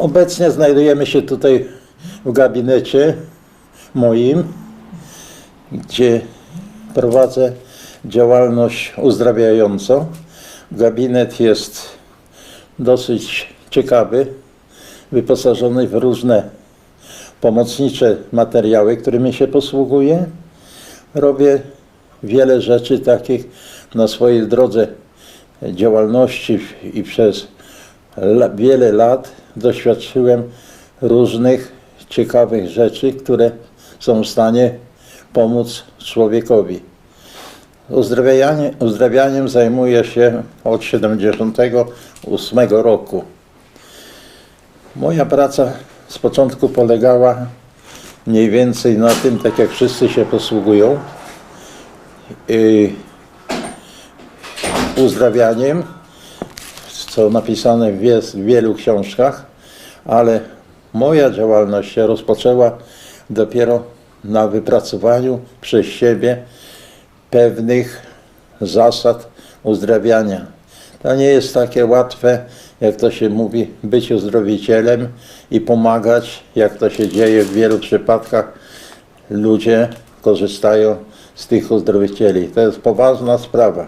Obecnie znajdujemy się tutaj w gabinecie moim, gdzie prowadzę działalność uzdrawiającą. Gabinet jest dosyć ciekawy, wyposażony w różne pomocnicze materiały, którymi się posługuję. Robię wiele rzeczy takich na swojej drodze działalności i przez wiele lat doświadczyłem różnych ciekawych rzeczy, które są w stanie pomóc człowiekowi. Uzdrawianie, uzdrawianiem zajmuję się od 78 roku. Moja praca z początku polegała mniej więcej na tym, tak jak wszyscy się posługują, yy, uzdrawianiem, co napisane w w wielu książkach, ale moja działalność się rozpoczęła dopiero na wypracowaniu przez siebie pewnych zasad uzdrawiania. To nie jest takie łatwe, jak to się mówi, być uzdrowicielem i pomagać, jak to się dzieje w wielu przypadkach. Ludzie korzystają z tych uzdrowicieli. To jest poważna sprawa,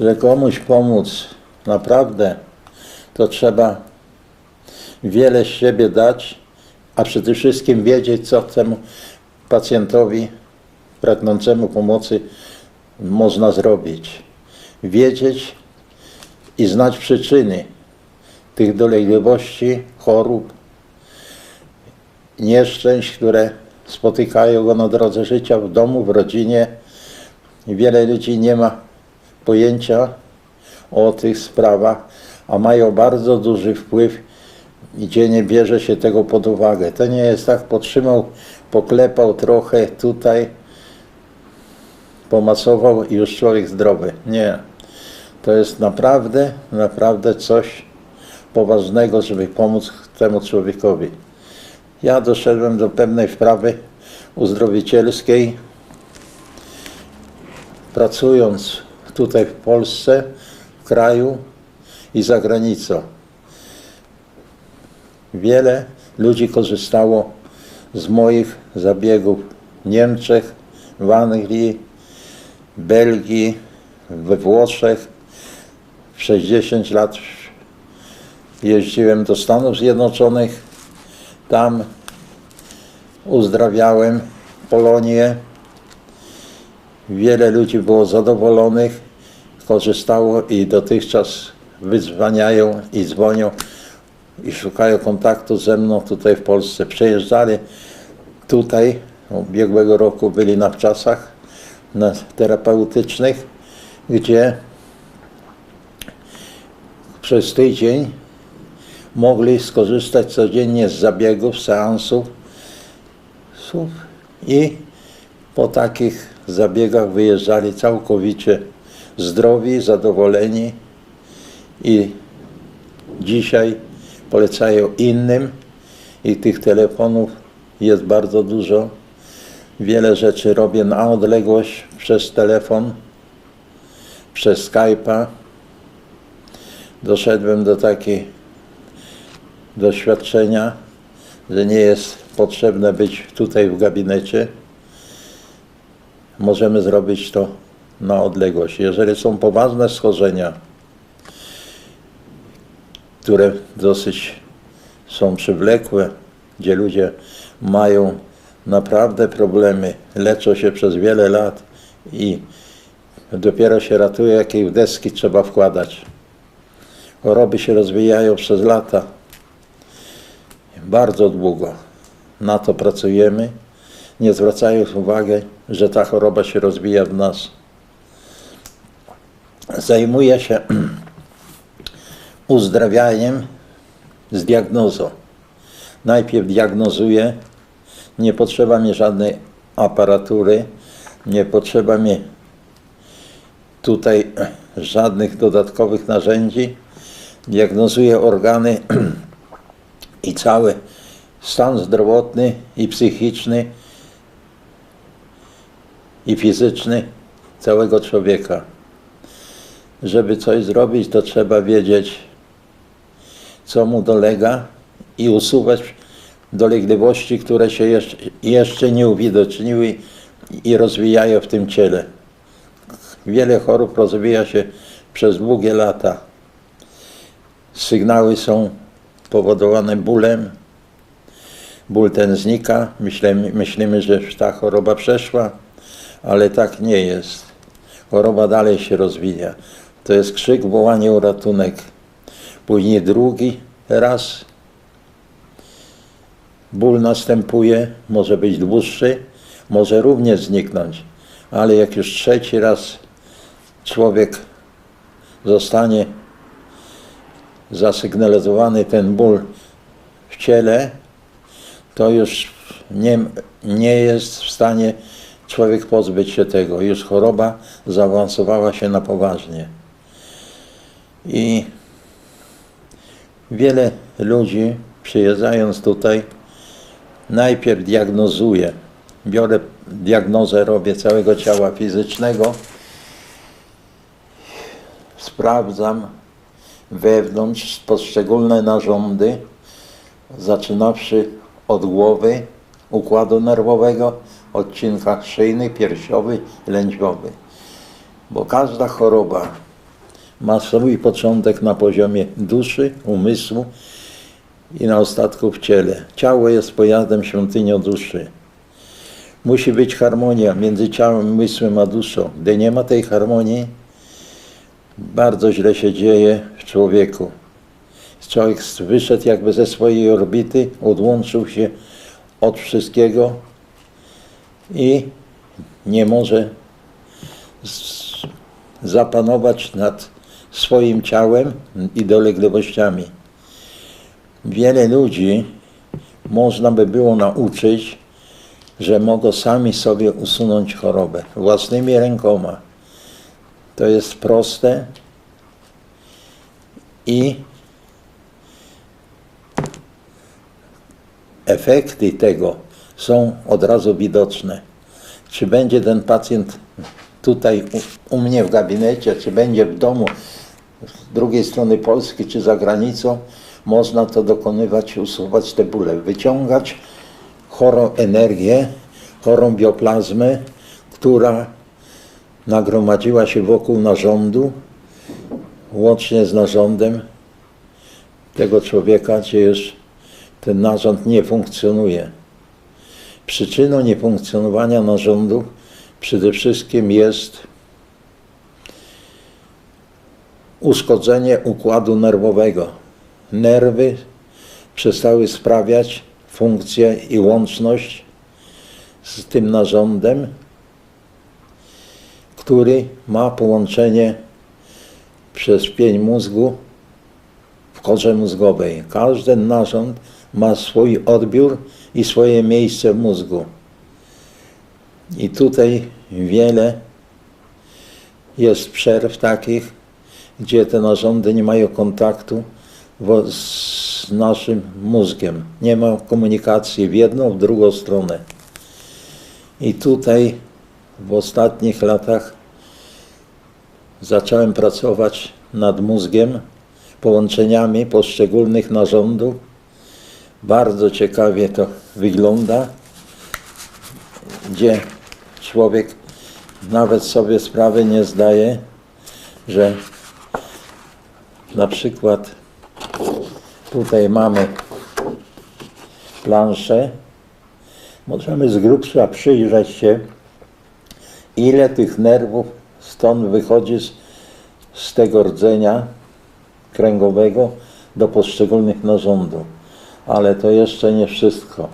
że komuś pomóc naprawdę, to trzeba wiele z siebie dać, a przede wszystkim wiedzieć, co temu pacjentowi pragnącemu pomocy można zrobić. Wiedzieć i znać przyczyny tych dolegliwości, chorób, nieszczęść, które spotykają go na drodze życia w domu, w rodzinie. Wiele ludzi nie ma pojęcia o tych sprawach, a mają bardzo duży wpływ, gdzie nie bierze się tego pod uwagę. To nie jest tak, potrzymał, poklepał trochę tutaj, pomasował i już człowiek zdrowy. Nie. To jest naprawdę, naprawdę coś poważnego, żeby pomóc temu człowiekowi. Ja doszedłem do pewnej wprawy uzdrowicielskiej, pracując tutaj w Polsce, kraju i za granicą. Wiele ludzi korzystało z moich zabiegów w Niemczech, w Anglii, Belgii, we Włoszech. W 60 lat jeździłem do Stanów Zjednoczonych. Tam uzdrawiałem Polonię. Wiele ludzi było zadowolonych, korzystało i dotychczas wyzwaniają i dzwonią i szukają kontaktu ze mną tutaj w Polsce. Przyjeżdżali tutaj, ubiegłego roku byli na wczasach na terapeutycznych, gdzie przez tydzień mogli skorzystać codziennie z zabiegów, seansów i po takich zabiegach wyjeżdżali całkowicie zdrowi, zadowoleni i dzisiaj polecają innym i tych telefonów jest bardzo dużo. Wiele rzeczy robię na odległość przez telefon, przez Skype'a. Doszedłem do takiego doświadczenia, że nie jest potrzebne być tutaj w gabinecie. Możemy zrobić to na odległość. Jeżeli są poważne schorzenia, które dosyć są przywlekłe, gdzie ludzie mają naprawdę problemy, leczą się przez wiele lat i dopiero się ratuje, jakie deski trzeba wkładać. Choroby się rozwijają przez lata, bardzo długo. Na to pracujemy, nie zwracając uwagi, że ta choroba się rozwija w nas. Zajmuję się uzdrawianiem z diagnozą. Najpierw diagnozuję, nie potrzeba mi żadnej aparatury, nie potrzeba mi tutaj żadnych dodatkowych narzędzi. Diagnozuję organy i cały stan zdrowotny i psychiczny i fizyczny całego człowieka. Żeby coś zrobić, to trzeba wiedzieć, co mu dolega i usuwać dolegliwości, które się jeszcze, nie uwidoczniły i rozwijają w tym ciele. Wiele chorób rozwija się przez długie lata. Sygnały są powodowane bólem. Ból ten znika. Myślimy, myślimy, że ta choroba przeszła, ale tak nie jest. Choroba dalej się rozwija. To jest krzyk, wołanie o ratunek. Później drugi raz ból następuje, może być dłuższy, może również zniknąć, ale jak już trzeci raz człowiek zostanie zasygnalizowany ten ból w ciele, to już nie, nie jest w stanie człowiek pozbyć się tego. Już choroba zaawansowała się na poważnie. I wiele ludzi przyjeżdżając tutaj najpierw diagnozuje. Biorę diagnozę, robię całego ciała fizycznego, sprawdzam wewnątrz poszczególne narządy, zaczynawszy od głowy, układu nerwowego, odcinkach szyjny, piersiowy, lędźwiowy. Bo każda choroba ma swój początek na poziomie duszy, umysłu i na ostatku w ciele. Ciało jest pojazdem świątynią duszy. Musi być harmonia między ciałem, umysłem a duszą. Gdy nie ma tej harmonii, bardzo źle się dzieje w człowieku. Człowiek wyszedł jakby ze swojej orbity, odłączył się od wszystkiego i nie może zapanować nad swoim ciałem i dolegliwościami. Wiele ludzi można by było nauczyć, że mogą sami sobie usunąć chorobę własnymi rękoma. To jest proste i efekty tego są od razu widoczne. Czy będzie ten pacjent tutaj u, u mnie w gabinecie, czy będzie w domu z drugiej strony Polski, czy za granicą, można to dokonywać, usuwać te bóle, wyciągać chorą energię, chorą bioplazmę, która nagromadziła się wokół narządu, łącznie z narządem tego człowieka, gdzie już ten narząd nie funkcjonuje. Przyczyną niefunkcjonowania narządu przede wszystkim jest uszkodzenie układu nerwowego. Nerwy przestały sprawiać funkcję i łączność z tym narządem, który ma połączenie przez pień mózgu w korze mózgowej. Każdy narząd ma swój odbiór i swoje miejsce w mózgu. I tutaj wiele jest przerw takich, gdzie te narządy nie mają kontaktu z naszym mózgiem. Nie ma komunikacji w jedną, w drugą stronę. I tutaj w ostatnich latach zacząłem pracować nad mózgiem, połączeniami poszczególnych narządów. Bardzo ciekawie to wygląda, gdzie człowiek nawet sobie sprawy nie zdaje, że na przykład tutaj mamy planszę. Możemy z grubsza przyjrzeć się, ile tych nerwów stąd wychodzi z, z tego rdzenia kręgowego do poszczególnych narządów. Ale to jeszcze nie wszystko.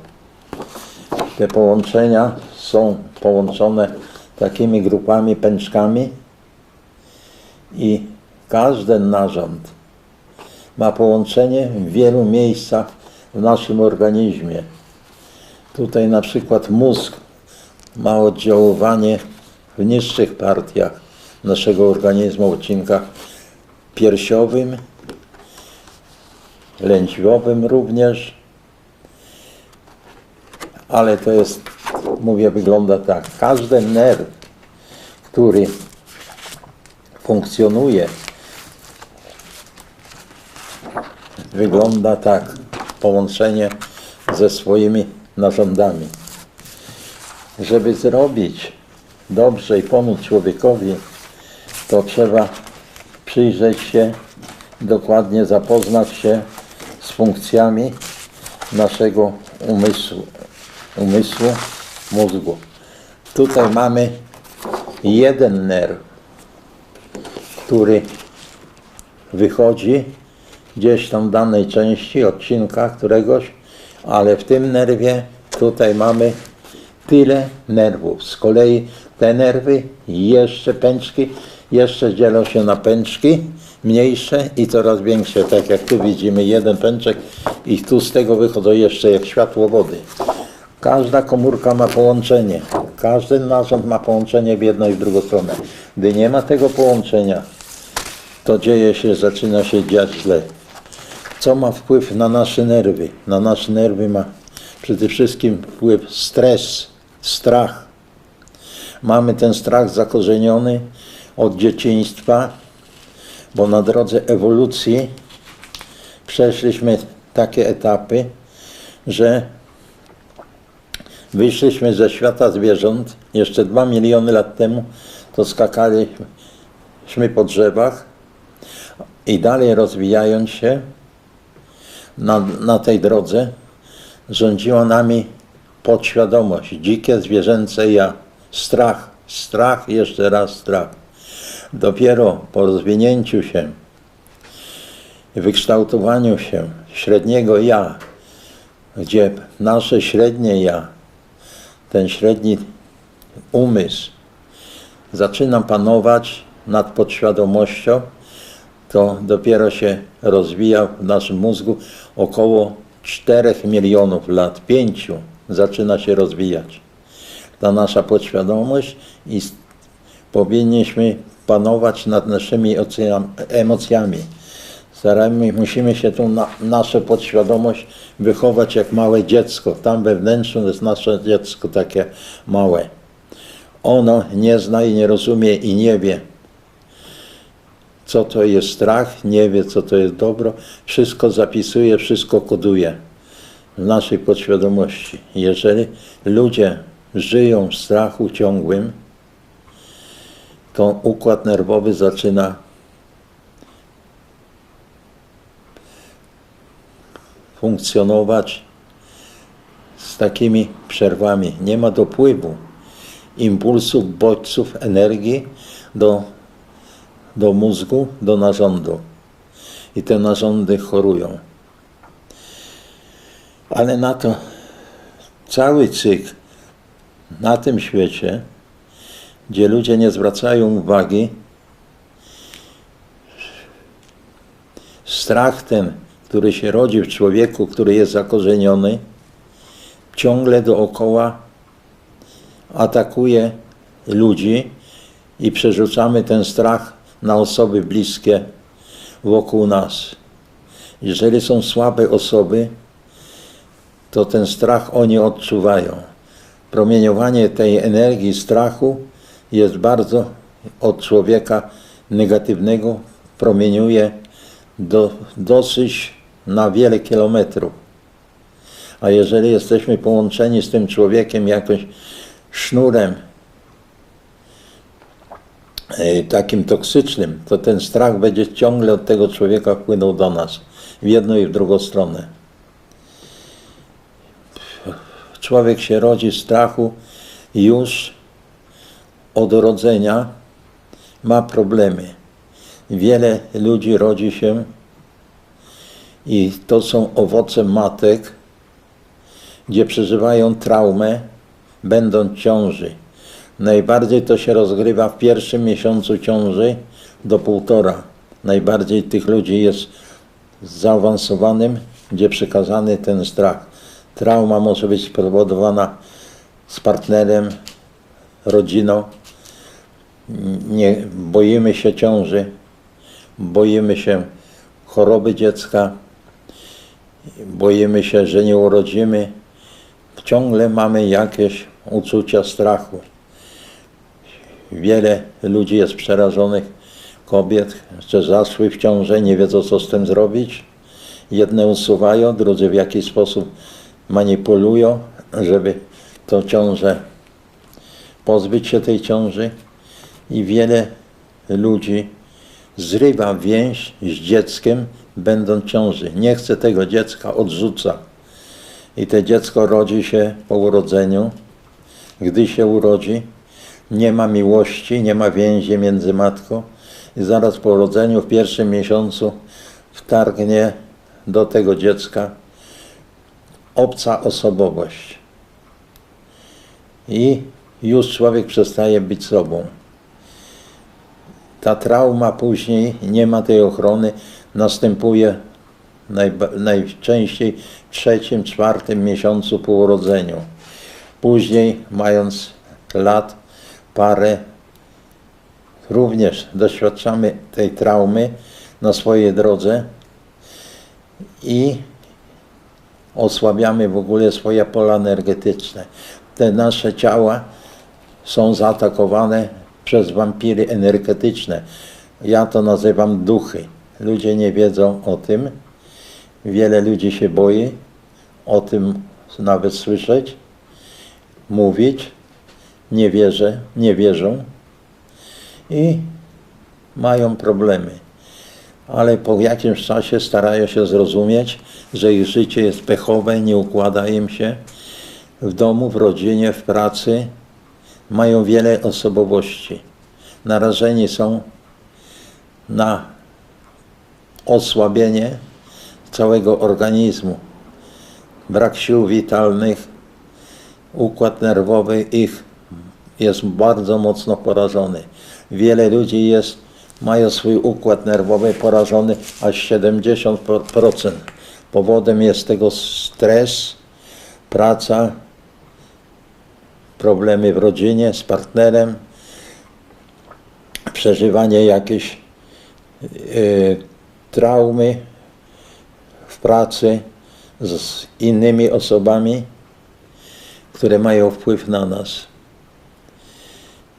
Te połączenia są połączone takimi grupami, pęczkami i każdy narząd ma połączenie w wielu miejscach w naszym organizmie. Tutaj na przykład mózg ma oddziaływanie w niższych partiach naszego organizmu, odcinkach piersiowym, lędźwiowym również, ale to jest, mówię, wygląda tak. Każdy nerw, który funkcjonuje, wygląda tak. połączenie ze swoimi narządami. Żeby zrobić dobrze i pomóc człowiekowi, to trzeba przyjrzeć się, dokładnie zapoznać się z funkcjami naszego umysłu, umysłu mózgu. Tutaj mamy jeden nerw, który wychodzi gdzieś tam w danej części odcinka któregoś, ale w tym nerwie tutaj mamy tyle nerwów. Z kolei te nerwy jeszcze pęczki, jeszcze dzielą się na pęczki mniejsze i coraz większe, tak jak tu widzimy jeden pęczek i tu z tego wychodzą jeszcze jak światłowody. Każda komórka ma połączenie, każdy narząd ma połączenie w jedną i w drugą stronę. Gdy nie ma tego połączenia, to dzieje się, zaczyna się dziać źle. Co ma wpływ na nasze nerwy? Na nasze nerwy ma przede wszystkim wpływ stres, strach. Mamy ten strach zakorzeniony od dzieciństwa, bo na drodze ewolucji przeszliśmy takie etapy, że wyszliśmy ze świata zwierząt. Jeszcze dwa miliony lat temu to skakaliśmy po drzewach i dalej rozwijając się na, na tej drodze rządziła nami podświadomość, dzikie zwierzęce ja, strach, strach, jeszcze raz strach. Dopiero po rozwinięciu się, wykształtowaniu się średniego ja, gdzie nasze średnie ja, ten średni umysł zaczyna panować nad podświadomością, to dopiero się rozwija w naszym mózgu około 4 milionów lat, 5 zaczyna się rozwijać. Ta nasza podświadomość i powinniśmy panować nad naszymi emocjami. Staramy, musimy się tu na, nasze podświadomość wychować jak małe dziecko. Tam wewnętrzne jest nasze dziecko takie małe. Ono nie zna i nie rozumie i nie wie, co to jest strach, nie wie, co to jest dobro. Wszystko zapisuje, wszystko koduje w naszej podświadomości. Jeżeli ludzie żyją w strachu ciągłym, to układ nerwowy zaczyna funkcjonować z takimi przerwami. Nie ma dopływu impulsów, bodźców, energii do, do mózgu, do narządu. I te narządy chorują. Ale na to cały cykl na tym świecie, gdzie ludzie nie zwracają uwagi, strach ten, który się rodzi w człowieku, który jest zakorzeniony, ciągle dookoła atakuje ludzi i przerzucamy ten strach na osoby bliskie wokół nas. Jeżeli są słabe osoby, to ten strach oni odczuwają. Promieniowanie tej energii strachu jest bardzo od człowieka negatywnego, promieniuje do, dosyć na wiele kilometrów. A jeżeli jesteśmy połączeni z tym człowiekiem jakoś sznurem takim toksycznym, to ten strach będzie ciągle od tego człowieka płynął do nas w jedną i w drugą stronę. Człowiek się rodzi w strachu już od urodzenia ma problemy. Wiele ludzi rodzi się i to są owoce matek, gdzie przeżywają traumę, będąc ciąży. Najbardziej to się rozgrywa w pierwszym miesiącu ciąży do półtora. Najbardziej tych ludzi jest zaawansowanym, gdzie przekazany ten strach. Trauma może być spowodowana z partnerem, rodziną. Nie boimy się ciąży, boimy się choroby dziecka, boimy się, że nie urodzimy. Ciągle mamy jakieś uczucia strachu. Wiele ludzi jest przerażonych, kobiet, że zaszły w ciążę, nie wiedzą co z tym zrobić Jedne usuwają, drudzy w jakiś sposób manipulują, żeby tą ciążę pozbyć się tej ciąży i wiele ludzi zrywa więź z dzieckiem, będąc ciąży. Nie chce tego dziecka, odrzuca. I to dziecko rodzi się po urodzeniu. Gdy się urodzi, nie ma miłości, nie ma więzi między matką i zaraz po urodzeniu w pierwszym miesiącu wtargnie do tego dziecka obca osobowość. I już człowiek przestaje być sobą. Ta trauma później, nie ma tej ochrony, następuje najczęściej w trzecim, czwartym miesiącu po urodzeniu. Później, mając lat parę, również doświadczamy tej traumy na swojej drodze i osłabiamy w ogóle swoje pola energetyczne. Te nasze ciała są zaatakowane przez wampiry energetyczne. Ja to nazywam duchy. Ludzie nie wiedzą o tym. Wiele ludzi się boi o tym nawet słyszeć, mówić. Nie wierzę, nie wierzą i mają problemy. Ale po jakimś czasie starają się zrozumieć, że ich życie jest pechowe, nie układa im się. W domu, w rodzinie, w pracy mają wiele osobowości. Narażeni są na osłabienie całego organizmu. Brak sił witalnych, układ nerwowy ich jest bardzo mocno porażony. Wiele ludzi jest, mają swój układ nerwowy porażony aż 70%. Powodem jest tego stres, praca, problemy w rodzinie z partnerem, przeżywanie jakiejś y, traumy w pracy z innymi osobami, które mają wpływ na nas.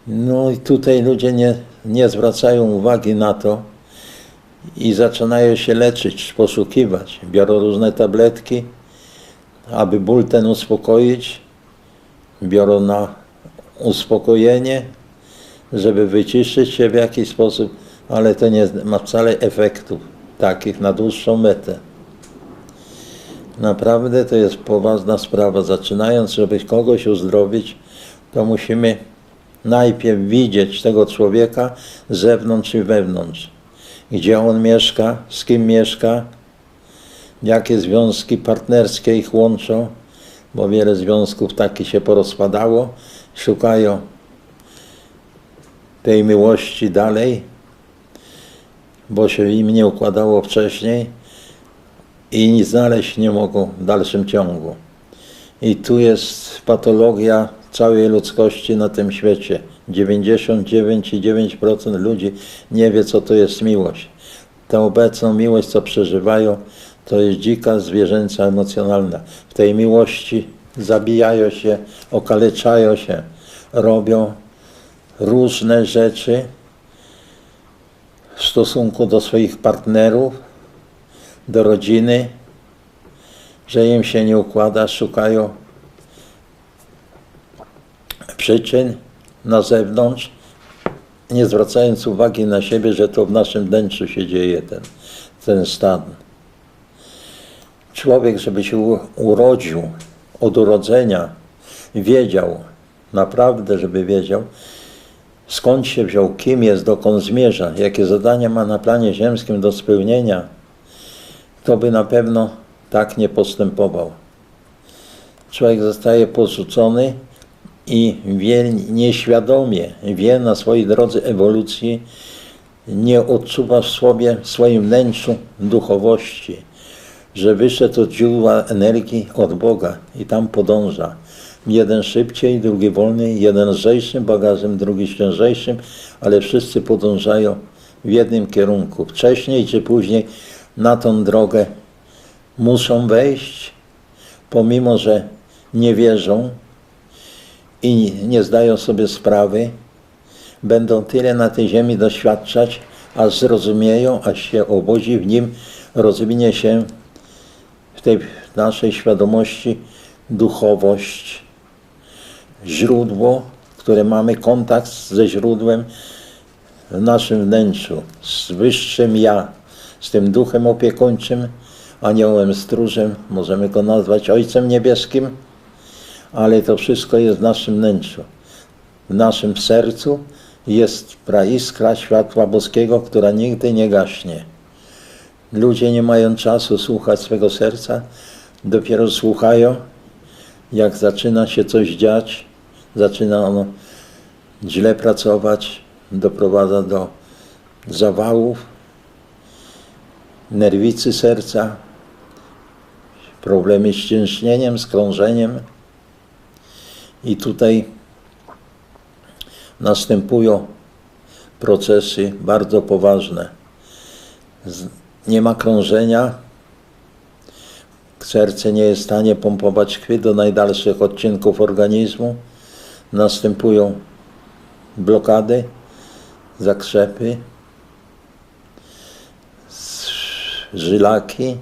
No i tutaj ludzie nie, nie zwracają uwagi na to i zaczynają się leczyć, poszukiwać. Biorą różne tabletki, aby ból ten uspokoić, biorą na uspokojenie, żeby wyciszyć się w jakiś sposób, ale to nie ma wcale efektów takich na dłuższą metę. Naprawdę to jest poważna sprawa. Zaczynając, żeby kogoś uzdrowić, to musimy najpierw widzieć tego człowieka z zewnątrz i wewnątrz. Gdzie on mieszka, z kim mieszka, jakie związki partnerskie ich łączą, bo wiele związków takich się porozpadało, szukają tej miłości dalej, bo się im nie układało wcześniej i znaleźć nie mogą w dalszym ciągu. I tu jest patologia całej ludzkości na tym świecie. 99,9% ludzi nie wie, co to jest miłość. Tę obecną miłość, co przeżywają, to jest dzika, zwierzęca, emocjonalna. W tej miłości zabijają się, okaleczają się, robią różne rzeczy w stosunku do swoich partnerów, do rodziny, że im się nie układa, szukają przyczyn na zewnątrz, nie zwracając uwagi na siebie, że to w naszym wnętrzu się dzieje ten, ten stan. Człowiek, żeby się urodził od urodzenia, wiedział, naprawdę, żeby wiedział, skąd się wziął, kim jest, dokąd zmierza, jakie zadania ma na planie ziemskim do spełnienia, to by na pewno tak nie postępował. Człowiek zostaje porzucony i wie nieświadomie, wie na swojej drodze ewolucji, nie odczuwa w sobie, w swoim wnętrzu duchowości, że wyszedł od źródła energii od Boga i tam podąża. Jeden szybciej, drugi wolniej, jeden lżejszym bagażem, drugi ciężejszym, ale wszyscy podążają w jednym kierunku. Wcześniej czy później na tą drogę muszą wejść, pomimo że nie wierzą i nie zdają sobie sprawy, będą tyle na tej ziemi doświadczać, aż zrozumieją, aż się obudzi w nim, rozwinie się w tej naszej świadomości duchowość, źródło, które mamy kontakt ze źródłem w naszym wnętrzu, z wyższym ja, z tym duchem opiekuńczym, aniołem stróżem, możemy go nazwać Ojcem Niebieskim, ale to wszystko jest w naszym wnętrzu. W naszym sercu jest praiskra światła boskiego, która nigdy nie gaśnie. Ludzie nie mają czasu słuchać swego serca, dopiero słuchają, jak zaczyna się coś dziać, zaczyna ono źle pracować, doprowadza do zawałów, nerwicy serca, problemy z ciężnieniem, z krążeniem. I tutaj następują procesy bardzo poważne. Nie ma krążenia, serce nie jest w stanie pompować krwi do najdalszych odcinków organizmu, następują blokady, zakrzepy, żylaki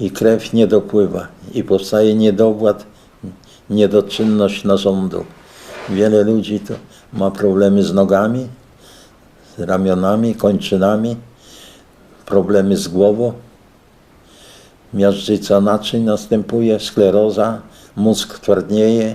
i krew nie dopływa. I powstaje niedowład, niedoczynność narządu. Wiele ludzi to ma problemy z nogami, z ramionami, kończynami, problemy z głową, miażdżyca naczyń następuje, skleroza, mózg twardnieje,